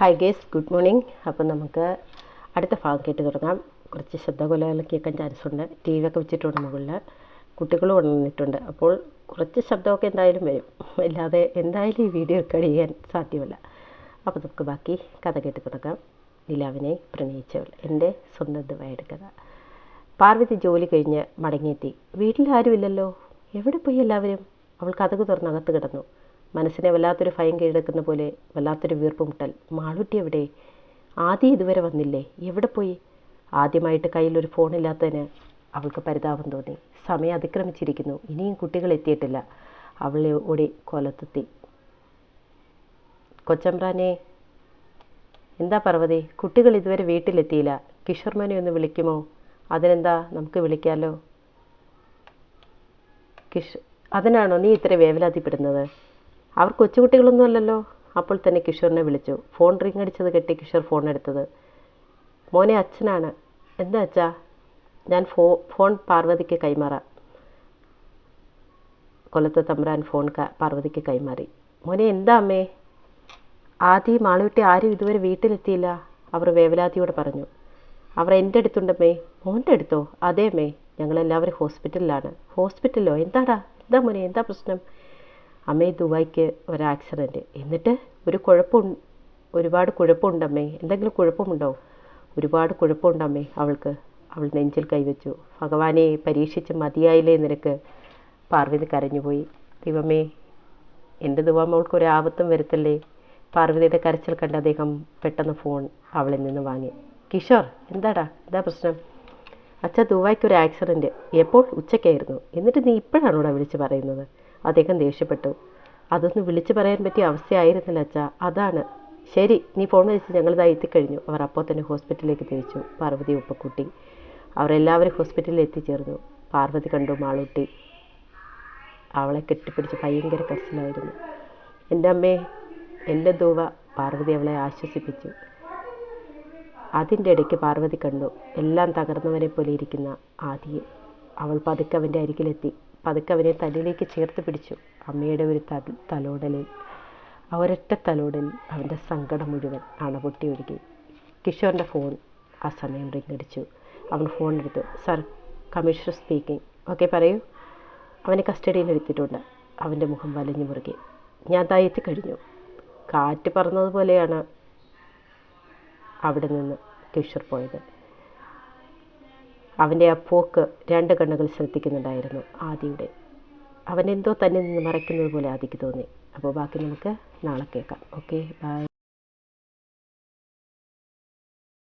Hi guys good morning അപ്പം നമുക്ക് അടുത്ത ഭാഗം കേട്ട് തുടങ്ങാം. കുറച്ച് ശബ്ദകൊലകൾ കേൾക്കാൻ ചാൻസ് ഉണ്ട് ടി വി ഒക്കെ വെച്ചിട്ടുണ്ട് മുകളിൽ കുട്ടികളും ഉണർന്നിട്ടുണ്ട്. അപ്പോൾ കുറച്ച് ശബ്ദമൊക്കെ എന്തായാലും വരും. അല്ലാതെ എന്തായാലും ഈ വീഡിയോ റെക്കോർഡ് ചെയ്യാൻ സാധ്യമല്ല. അപ്പോൾ നമുക്ക് ബാക്കി കഥ കേട്ട് തുടങ്ങാം. നിലാവിനെ പ്രണയിച്ചവൾ. എന്റെ സ്വന്തം ദുബായുടെ കഥ. പാർവതി ജോലി കഴിഞ്ഞ് മടങ്ങിയെത്തി. വീട്ടിൽ ആരുമില്ലല്ലോ. എവിടെ പോയി എല്ലാവരും? അവൾ കഥകു തുറന്നകത്ത് കിടന്നു. മനസ്സിനെ വല്ലാത്തൊരു ഭയം കീഴടക്കുന്ന പോലെ വല്ലാത്തൊരു വീർപ്പ് മുട്ടൽ. മാളൂട്ടി എവിടെ? ആദ്യം ഇതുവരെ വന്നില്ലേ? എവിടെ പോയി? ആദ്യമായിട്ട് കയ്യിലൊരു ഫോണില്ലാത്തതിന് അവൾക്ക് പരിതാപം തോന്നി. സമയം അതിക്രമിച്ചിരിക്കുന്നു. ഇനിയും കുട്ടികൾ എത്തിയിട്ടില്ല. അവളെ ഓടി കൊലത്തെത്തി. കൊച്ചമ്പ്രാനെ എന്താ പർവതി കുട്ടികൾ ഇതുവരെ വീട്ടിലെത്തിയില്ല. കിഷോർമനെ ഒന്ന് വിളിക്കുമോ? അതിനെന്താ നമുക്ക് വിളിക്കാമല്ലോ കിഷ് അതിനാണോ നീ ഇത്ര വേവലാതിപ്പെടുന്നത്? അവർ കൊച്ചുകുട്ടികളൊന്നും അല്ലല്ലോ. അപ്പോൾ തന്നെ കിഷോറിനെ വിളിച്ചു. ഫോൺ റിങ് അടിച്ചത് കെട്ടി കിഷോർ ഫോൺ എടുത്തത്. മോനെ അച്ഛനാണ്. എന്താ അച്ഛാ? ഞാൻ ഫോ ഫോൺ പാർവതിക്ക് കൈമാറാം. കൊല്ലത്തെ തമ്പ്രാൻ ഫോൺ പാർവതിക്ക് കൈമാറി. മോനെ എന്താ അമ്മേ? ആദ്യം മാളുവിട്ടി ആരും ഇതുവരെ വീട്ടിലെത്തിയില്ല. അവർ വേവലാതിയോട് പറഞ്ഞു. അവർ എന്റെ അടുത്തുണ്ടമ്മേ മോന്റെ അടുത്തോ? അതേ അമ്മേ. ഞങ്ങളെല്ലാവരും ഹോസ്പിറ്റലിലാണ്. ഹോസ്പിറ്റലിലോ? എന്താടാ? എന്താ മോനെ? എന്താ പ്രശ്നം? അമ്മേ ദുബായ്ക്ക് ഒരു ആക്സിഡന്റ് എന്നിട്ട് ഒരു കുഴപ്പം ഒരുപാട് കുഴപ്പമുണ്ടമ്മേ എന്തെങ്കിലും കുഴപ്പമുണ്ടോ? ഒരുപാട് കുഴപ്പമുണ്ടമ്മേ അവൾക്ക്. അവൾ നെഞ്ചിൽ കൈവച്ചു. ഭഗവാനെ പരീക്ഷിച്ച് മതിയായില്ലേ നിനക്ക്? പാർവതി കരഞ്ഞുപോയി. ദൈവമേ എന്റെ ദുബാ മോൾക്ക് ഒരു ആപത്തും വരുത്തല്ലേ? പാർവതിയുടെ കരച്ചിൽ കണ്ട് അദ്ദേഹം പെട്ടെന്ന് ഫോൺ അവളിൽ നിന്ന് വാങ്ങി. കിഷോർ എന്താടാ? എന്താ പ്രശ്നം? അച്ഛാ ദുബായ്ക്ക് ഒരു ആക്സിഡന്റ് എപ്പോൾ? ഉച്ചയ്ക്കായിരുന്നു. എന്നിട്ട് നീ ഇപ്പോഴാണ് ഇവിടെ വിളിച്ച് പറയുന്നത്. അദ്ദേഹം ദേഷ്യപ്പെട്ടു. അതൊന്നും വിളിച്ചു പറയാൻ പറ്റിയ അവസ്ഥയായിരുന്നില്ല അച്ഛ. അതാണ്. ശരി നീ ഫോൺ വിളിച്ച് ഞങ്ങളിതാ എത്തിക്കഴിഞ്ഞു. അവർ അപ്പോൾ തന്നെ ഹോസ്പിറ്റലിലേക്ക് തിരിച്ചു. പാർവതി ഉപ്പക്കുട്ടി അവരെല്ലാവരും ഹോസ്പിറ്റലിൽ എത്തിച്ചേർന്നു. പാർവതി കണ്ടു മാളൂട്ടി. അവളെ കെട്ടിപ്പിടിച്ച് ഭയങ്കര കരച്ചിലായിരുന്നു. എന്റെ അമ്മേ എന്റെ ദൂവ പാർവതി അവളെ ആശ്വസിപ്പിച്ചു. അതിന്റെ ഇടയ്ക്ക് പാർവതി കണ്ടു. എല്ലാം തകർന്നവനെ പോലെ ഇരിക്കുന്ന ആദിയെ. അവൾ പതുക്കെ അവന്റെ അരികിലെത്തി. പതുക്കെ അവനെ തലയിലേക്ക് ചേർത്ത് പിടിച്ചു. അമ്മയുടെ ഒരു തലോടലിൽ ആ ഒരൊറ്റ തലോടലിൽ അവന്റെ സങ്കടം മുഴുവൻ അണപൊട്ടി ഒഴുകി. കിഷോറിന്റെ ഫോൺ ആ സമയം റിങ് അടിച്ചു. അവൻ ഫോൺ എടുത്തു. Sir commissioner speaking. ഓക്കെ പറയൂ. അവനെ കസ്റ്റഡിയിൽ എടുത്തിട്ടുണ്ട് അവന്റെ മുഖം വലഞ്ഞു മുറുകി. ഞാൻ ദാ എത്തിക്കഴിഞ്ഞു. കാറ്റ് പറന്നതുപോലെയാണ് അവിടെ നിന്ന് കിഷോർ പോയത്. അവന്റെ ആ പോക്ക് രണ്ട് കണ്ണുകൾ ശ്രദ്ധിക്കുന്നുണ്ടായിരുന്നു ആദിയുടെ. അവനെന്തോ തന്നെ നിന്ന് മറയ്ക്കുന്നത് പോലെ ആദിക്ക് തോന്നി. അപ്പോൾ ബാക്കി നമുക്ക് നാളെ കേൾക്കാം. Okay bye.